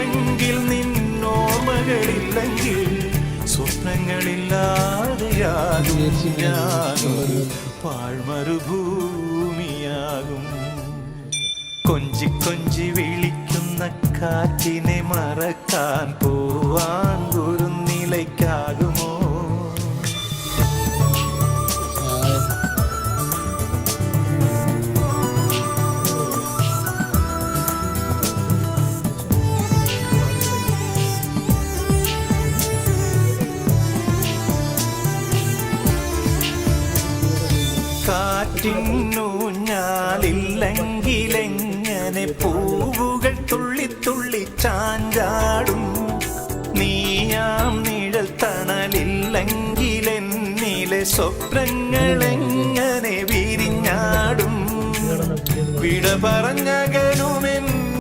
ഇല്ലെങ്കിൽ നിന്നോർമ്മകളില്ലെങ്കിൽ സ്വപ്നങ്ങളില്ലാതെയാകും ഞാനൊരു പാഴ്മരുഭൂമിയാകും. കൊഞ്ചി കൊഞ്ചി വിളിക്കുന്ന കാറ്റിനെ മറക്കാൻ പോവാ. കാറ്റിന്നൂഞ്ഞാലില്ലെങ്കിലെങ്ങനെ പൂവുകൾ തുള്ളി തുള്ളി ചാഞ്ചാടും? നീയാം നിഴൽ തണലില്ലെങ്കിലെന്നിലെ സ്വപ്നങ്ങളെങ്ങനെ വിരിഞ്ഞാടും? വിട പറഞ്ഞ